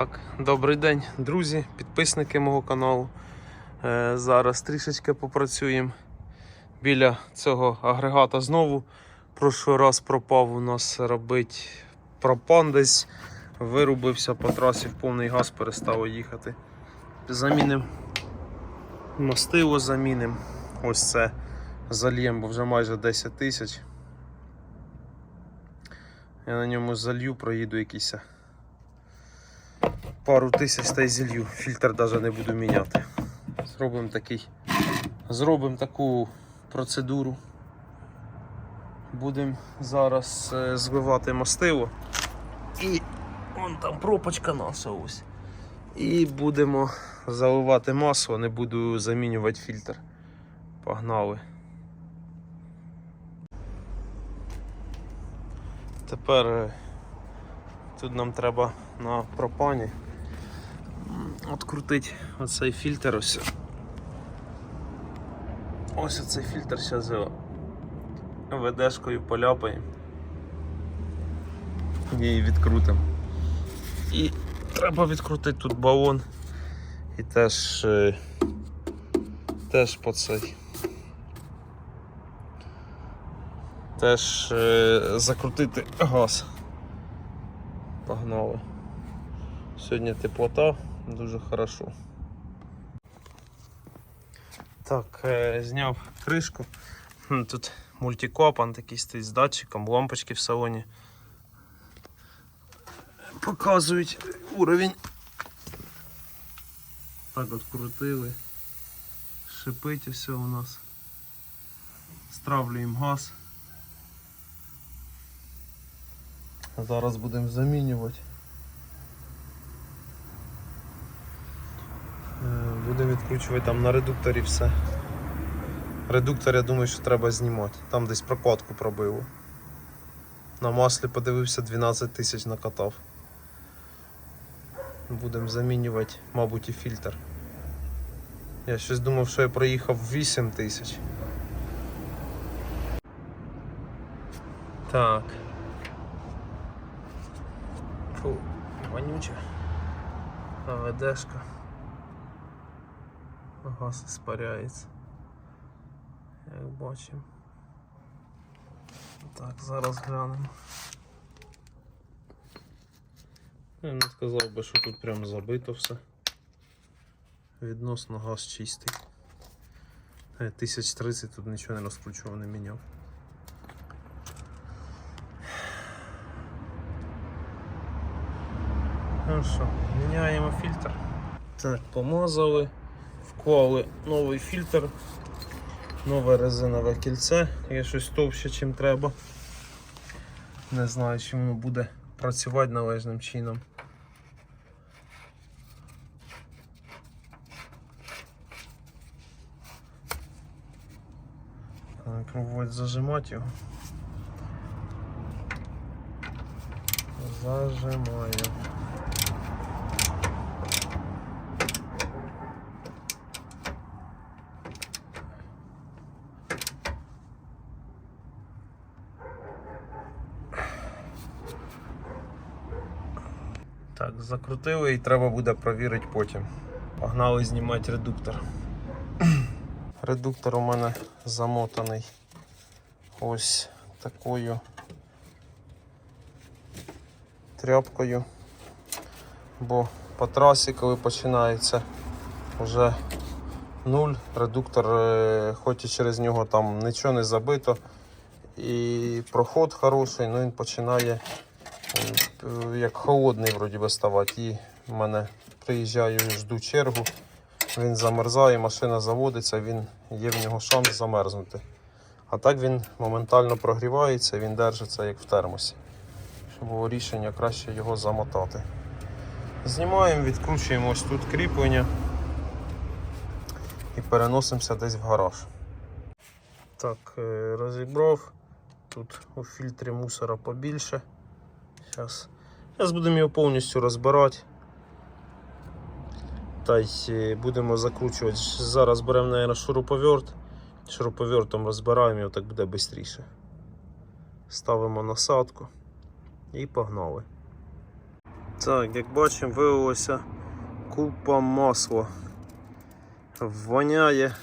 Так, добрий день, друзі, підписники мого каналу. Е, зараз трішечки попрацюємо біля цього агрегата знову. Прошлий раз пропав у нас робить пропан десь, вирубився по трасі в повний газ, перестав їхати. Замінимо мастило, замінимо. Ось це зальємо, бо вже майже 10 тисяч. Я на ньому залью, проїду якийсь пару тисяч та й зілью. Фільтр навіть не буду міняти. Зробимо такий. Зробимо таку процедуру. Будемо зараз е, зливати мастило. І вон там пропочка наша ось. І будемо заливати масло, не буду замінювати фільтр. Погнали. Тепер е, тут нам треба на пропані Открутить оцей фільтр ось. Ось оцей фільтр зараз ведешкою поляпаємо. Її відкрутимо. І треба відкрутити тут балон і теж е, теж по цей. Теж е, закрутити газ. Погнали. Сьогодні теплота дуже хорошо. Так, е, зняв кришку. Тут мультикопан такий стоїть з датчиком, лампочки в салоні. Показують уровень. Так от крутили. Шипить все у нас. Стравлюємо газ. Зараз будемо замінювати. Е, Будемо там на редукторі все. Редуктор, я думаю, що треба знімати. Там десь прокладку пробило. На маслі подивився 12 тисяч накатав. Будемо замінювати, мабуть, і фільтр. Я щось думав, що я проїхав 8 тисяч. Так. Фу, вонюче. АВДшка. Газ спаряється. Як бачимо. Так, зараз глянемо. Я не сказав би, що тут прям забито все. Відносно газ чистий. Е, 1030 тут нічого не розкручував, не міняв. Ну що, міняємо фільтр. Так, помазали, вклали новий фільтр, нове резинове кільце, є щось товще, чим треба. Не знаю, чи воно буде працювати належним чином. Пробувати зажимати його. Зажимаю. Закрутили і треба буде провірити потім. Погнали знімати редуктор. Редуктор у мене замотаний ось такою тряпкою. Бо по трасі, коли починається вже нуль, редуктор, е, хоч і через нього там нічого не забито, і проход хороший, ну він починає як холодний вроді би ставати. І в мене приїжджаю, жду чергу, він замерзає, машина заводиться, він є в нього шанс замерзнути. А так він моментально прогрівається, він держиться як в термосі. Щоб було рішення краще його замотати. Знімаємо, відкручуємо ось тут кріплення і переносимося десь в гараж. Так, е, розібрав. Тут у фільтрі мусора побільше. Зараз Зараз будемо його повністю розбирати. Та й будемо закручувати. Зараз беремо, мабуть, шуруповерт. Шуруповертом розбираємо його, так буде швидше. Ставимо насадку і погнали. Так, як бачимо, виявилося купа масла. Воняє.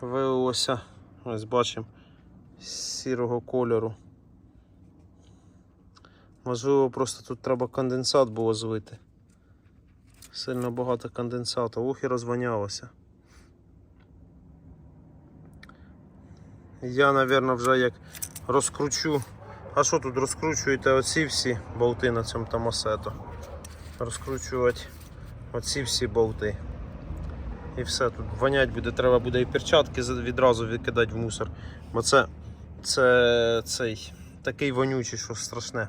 Виявилося, ось бачимо, сірого кольору. Можливо, просто тут треба конденсат було злити. Сильно багато конденсату. Ух і розвонялося. Я, напевно, вже як розкручу. А що тут розкручуєте оці всі болти на цьому томосету? Розкручувати оці всі болти. І все, тут вонять буде, треба буде і перчатки відразу викидати в мусор. Бо це, це цей такий вонючий, що страшне.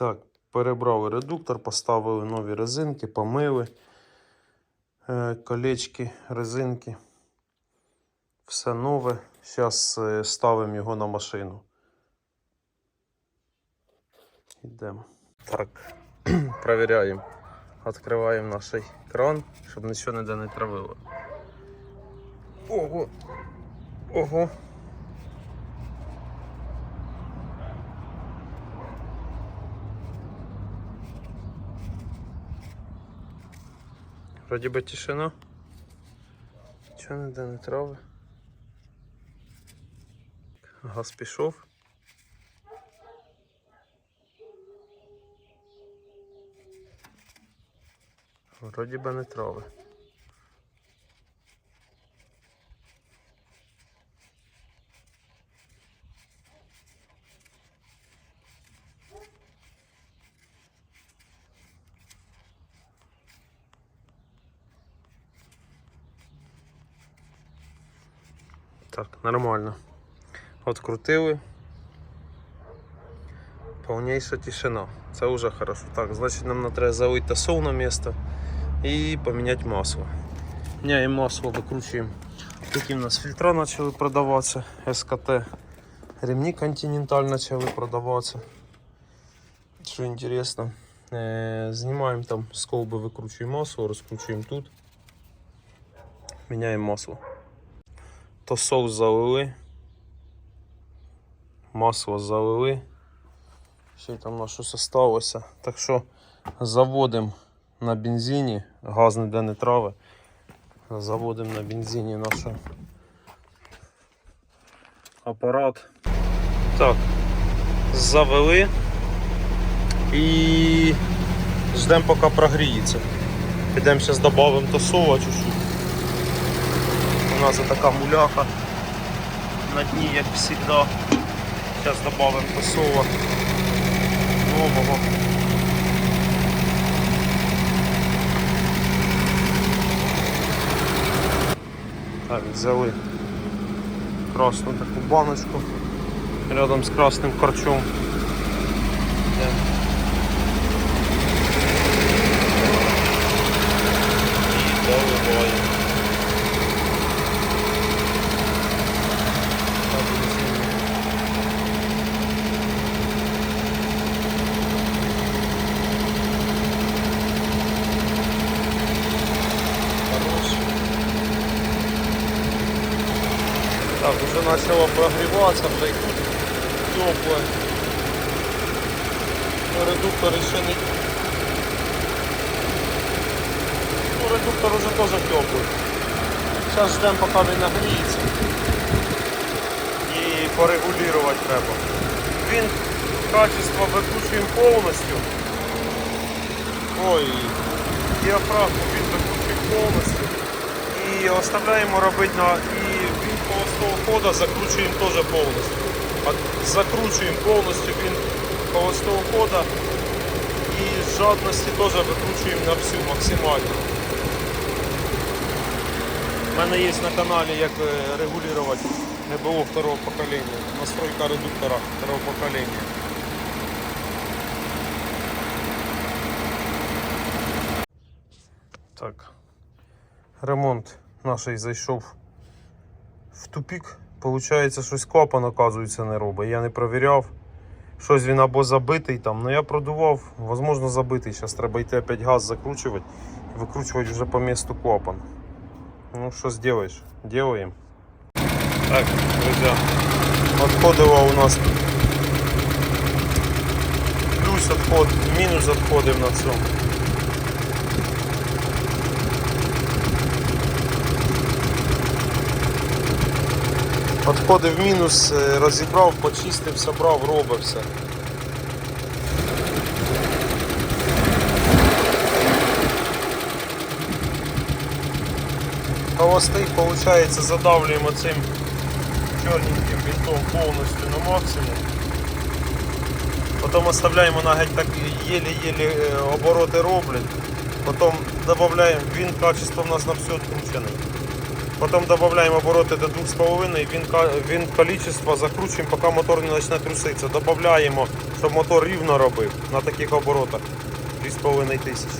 Так, перебрали редуктор, поставили нові резинки, помили е, колечки, резинки. Все нове. Зараз ставимо його на машину. Йдемо. Так, перевіряємо. Відкриваємо наш кран, щоб нічого ніде не травило. Ого! Ого! Вроді би тишина. Нічого ніде не трави. Газ пішов. Вроді би не трави. Так, нормально. Открутили. Повніша тишина. Це вже хорошо. Так, значить нам треба залити тосол на місце і поміняти масло. Міняємо масло, викручуємо. Такі в нас фільтра почали продаватися, СКТ. Ремні Continental почали продаватися. Що інтересно. Е, Знімаємо там з колби, викручуємо масло, розкручуємо тут. Міняємо масло. Тосол залили. Масло залили. Ще там на щось осталося. Так що заводимо на бензині, газ ніде не трави. Заводимо на бензині наш апарат. Так, завели і ждемо поки прогріється. Підемо зараз додамо чуть-чуть. У нас така муляха на дні, як завжди. Зараз додамо тосова нового. Так, взяли красну таку баночку рядом з красним корчом. Уже начало прогреваться, вже тепле. Ну, редуктор ще не... Ну, редуктор уже теж теплий. Зараз ждемо, поки він нагріється. І порегулювати треба. Він качество викручуємо повністю. Ой, діафрагму він викручуємо повністю. І оставляємо робити на і хода закручуємо теж повністю. Закручуємо повністю він холостого хода і з жадності теж викручуємо на всю максимально. У мене є на каналі як е, регулювати НБО второго покоління, настройка редуктора второго покоління. Так. Ремонт наш зайшов в тупік. Получається, щось клапан, оказується, не робить. Я не провіряв. Щось він або забитий там. Ну я продував, можливо забитий. Зараз треба йти опять газ закручувати і викручувати вже по місту клапан. Ну що зробиш? Делаем. Так, друзі, відходила у нас плюс відход, мінус відходив на цьому. Відходи в мінус, е, розібрав, почистив, собрав, робив все. Холостий, виходить, задавлюємо цим чорненьким винтом повністю на максимум. Потім оставляємо на геть так єлі-єлі е, обороти роблять. Потім додаємо, він качество в нас на все відкручений. Потім додаємо обороти до 2,5, він, він количество закручуємо, поки мотор не почне труситися. Додаємо, щоб мотор рівно робив на таких оборотах 2,5 тисячі.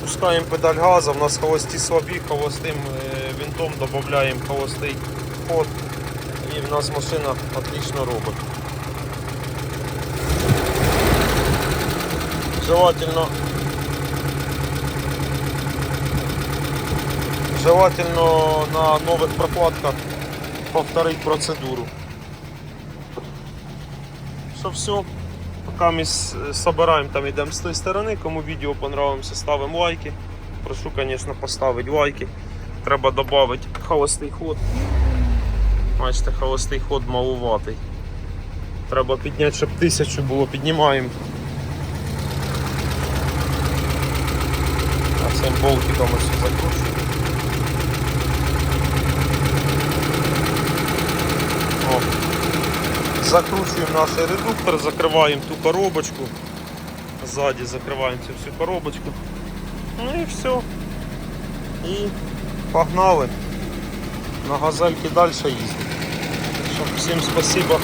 Пускаємо педаль газу, у нас холості слабі, холостим е, винтом додаємо холостий ход і в нас машина отлично робить. Желательно Желательно на новых прокладках повторить процедуру. Що все. Пока с- собираем, там идем с той стороны. Кому відео понравимося, ставимо лайки. Прошу, конечно, поставити лайки. Треба додати холостий ход. Бачите, холостий ход малуватий. Треба підняти, щоб тисячу було. Піднімаємо. А цим болтиком ось закручуємо. Закручуємо наш редуктор, закриваємо ту коробочку. Ззаді закриваємо цю всю коробочку. Ну і все. І погнали. На газельки далі їздимо. Всім спасибо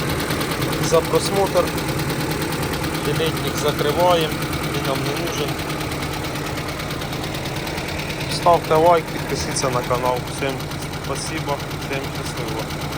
за просмотр. Білетник закриваємо, він нам не нужен. Ставте лайк, підпишіться на канал. Всім спасибо, всім щасливо.